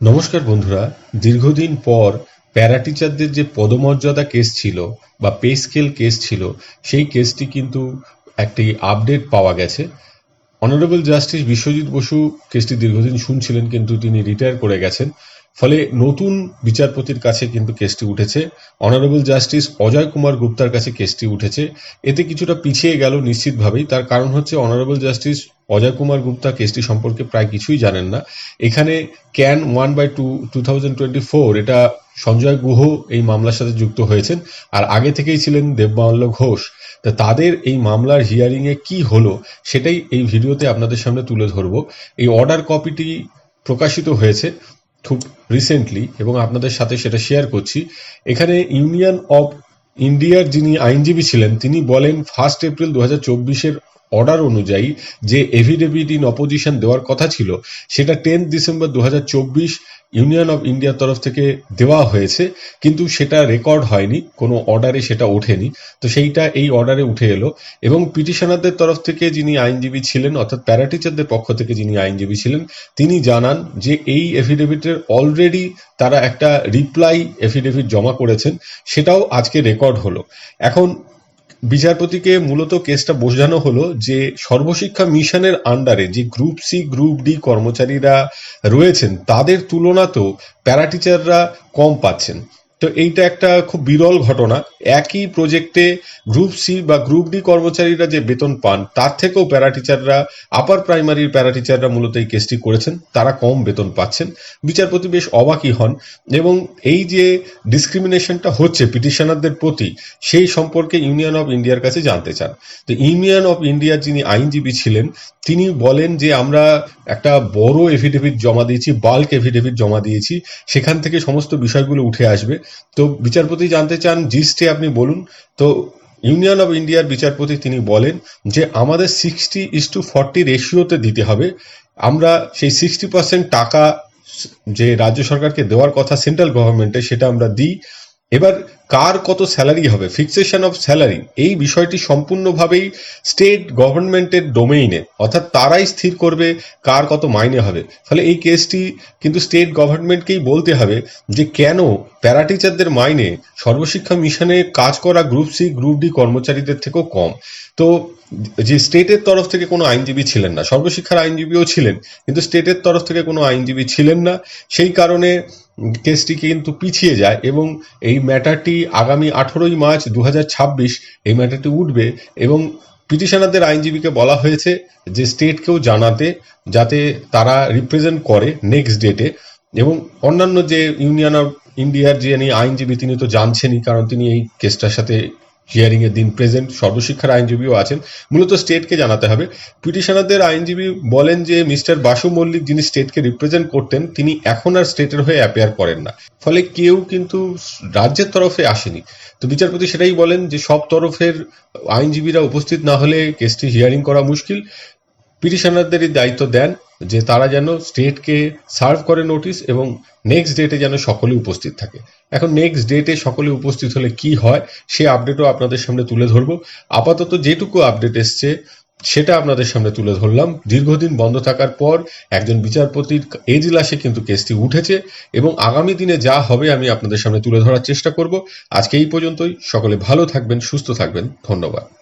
নমস্কার বন্ধুরা, দীর্ঘদিন পর প্যারা টিচারদের যে পদমর্যাদা কেস ছিল বা পে স্কেল কেস ছিল, সেই কেসটি কিন্তু একটি আপডেট পাওয়া গেছে। অনারেবল জাস্টিস বিশ্বজিৎ বসু কেসটি দীর্ঘদিন শুনছিলেন, কিন্তু তিনি রিটায়ার করে গেছেন। ফলে নতুন বিচারপতির কাছে কিন্তু কেসটি উঠেছে। অনারেবল জাস্টিস অজয় কুমার গুপ্তার কাছে কেসটি উঠেছে। এতে কিছুটা পিছিয়ে গেল নিশ্চিতভাবেই। তার কারণ হচ্ছে অনারেবল জাস্টিস অজয় কুমার গুপ্তা কেসটি সম্পর্কে প্রায় কিছুই জানেন না। এখানে can one by two two thousand twenty four এটা সঞ্জয় গুহ এই মামলার সাথে যুক্ত হয়েছেন আর আগে থেকেই ছিলেন দেবমাল্য ঘোষ। তা তাদের এই মামলার হিয়ারিং এ কি হলো সেটাই এই ভিডিওতে আপনাদের সামনে তুলে ধরবো। এই অর্ডার কপিটি প্রকাশিত হয়েছে। খুব রিসেন্টলি এবং আপনাদের সাথে সেটা শেয়ার করছি। এখানে ইউনিয়ন অফ ইন্ডিয়ার যিনি আইনজীবী ছিলেন, তিনি বলেন ফার্স্ট এপ্রিল দু হাজার চব্বিশের অর্ডার অনুযায়ী যে এভিডেভিট ইন অপোজিশন দেওয়ার কথা ছিল, সেটা টেন্থ ডিসেম্বর দু হাজার চব্বিশ ইউনিয়ন অফ ইন্ডিয়ার তরফ থেকে দেওয়া হয়েছে, কিন্তু সেটা রেকর্ড হয়নি, কোনো অর্ডারে সেটা ওঠেনি। তো সেইটা এই অর্ডারে উঠে এলো এবং পিটিশনারদের তরফ থেকে যিনি আইনজীবী ছিলেন, অর্থাৎ প্যারাটিচারদের পক্ষ থেকে যিনি আইনজীবী ছিলেন, তিনি জানান যে এই এফিডেভিটের অলরেডি তারা একটা রিপ্লাই এফিডেভিট জমা করেছেন, সেটাও আজকে রেকর্ড হলো। এখন বিচারপতিকে মূলত কেসটা বোঝানো হলো যে সর্বশিক্ষা মিশনের আন্ডারে যে গ্রুপ সি গ্রুপ ডি কর্মচারীরা রয়েছেন, তাদের তুলনাতেও প্যারাটিচাররা কম পাচ্ছেন। তো এইটা একটা খুব বিরল ঘটনা। একই প্রজেক্টে গ্রুপ সি বা গ্রুপ ডি কর্মচারীরা যে বেতন পান, তার থেকেও প্যারাটিচাররা আপার প্রাইমারির প্যারাটিচাররা মূলত এই কেসটি করেছেন। তারা কম বেতন পাচ্ছেন। বিচারপতি বেশ অবাকই হন এবং এই যে ডিসক্রিমিনেশনটা হচ্ছে পিটিশনারদের প্রতি, সেই সম্পর্কে ইউনিয়ন অফ ইন্ডিয়ার কাছে জানতে চান। তো ইউনিয়ন অফ ইন্ডিয়ার যিনি আইনজীবী ছিলেন তিনি বলেন যে আমরা একটা বড় এফিডেভিট জমা দিয়েছি বাল্ক এফিডেভিট জমা দিয়েছি, সেখান থেকে সমস্ত বিষয়গুলো উঠে আসবে। তো বিচারপতি জানতে চান, জিস্টে আপনি বলুন, তো ইউনিয়ন অফ ইন্ডিয়ার বিচারপতি তিনি বলেন যে আমাদের সিক্সটি ইস টু ফর্টি রেশিওতে দিতে হবে। আমরা সেই সিক্সটি পার্সেন্ট টাকা যে রাজ্য সরকারকে দেওয়ার কথা সেন্ট্রাল গভর্নমেন্টে সেটা আমরা দিই। এবার কার কত স্যালারি হবে? ফিক্সেশন অফ স্যালারি এই বিষয়টি সম্পূর্ণভাবেই স্টেট গভর্নমেন্টের ডোমেইনে অর্থাৎ তারাই স্থির করবে কার কত মাইনে হবে। ফলে এই কেসটি কিন্তু স্টেট গভর্নমেন্টকেই বলতে হবে যে কেন প্যারাটিচারদের মাইনে সর্বশিক্ষা মিশনে কাজ করা গ্রুপ সি গ্রুপ ডি কর্মচারীদের থেকেও কম। তো যে স্টেটের তরফ থেকে কোনো আইনজীবী ছিলেন না, সর্বশিক্ষার আইনজীবীও ছিলেন, কিন্তু স্টেটের তরফ থেকে কোনো আইনজীবী ছিলেন না। সেই কারণে কেসটি কিন্তু পিছিয়ে যায় এবং এই ম্যাটারটি আগামী আঠেরোই মার্চ দু হাজার ছাব্বিশ এই ম্যাটারটি উঠবে এবং পিটিশনারদের আইনজীবীকে বলা হয়েছে যে স্টেটকেও জানাতে যাতে তারা রিপ্রেজেন্ট করে নেক্সট ডেটে এবং অন্যান্য যে ইউনিয়ন অফ ইন্ডিয়ার যে আইনজীবী, তিনি তো জানছেনই, কারণ তিনি এই কেসটার সাথে হিয়ারিং এর দিন প্রেজেন্ট, সর্বশিক্ষার আইনজীবীও আছেন। মূলত স্টেটকে জানাতে হবে। পিটিশনারদের আইনজীবী বলেন যে, মিস্টার বাসু মল্লিক যিনি স্টেটকে রিপ্রেজেন্ট করতেন, তিনি এখন আর স্টেটের হয়ে অ্যাপেয়ার করেন না। ফলে কেউ কিন্তু রাজ্যের তরফে আসেনি। তো বিচারপতি সেটাই বলেন যে, সব তরফের আইনজীবীরা উপস্থিত না হলে কেসটি হিয়ারিং করা মুশকিল। পিটিশনারদেরই দায়িত্ব দেন। যে তারা যেন স্টেটকে সার্ভ করে নোটিশ এবং নেক্সট ডেটে যেন সকলে উপস্থিত থাকে। এখন নেক্সট ডেটে সকলে উপস্থিত হলে কি হয়, সে আপডেটও আপনাদের সামনে তুলে ধরবো। আপাতত যেটুকু আপডেট এসছে, সেটা আপনাদের সামনে তুলে ধরলাম। দীর্ঘদিন বন্ধ থাকার পর একজন বিচারপতির এজলাসে কিন্তু কেসটি উঠেছে এবং আগামী দিনে যা হবে আমি আপনাদের সামনে তুলে ধরার চেষ্টা করব। আজকে এই পর্যন্তই। সকলে ভালো থাকবেন, সুস্থ থাকবেন। ধন্যবাদ।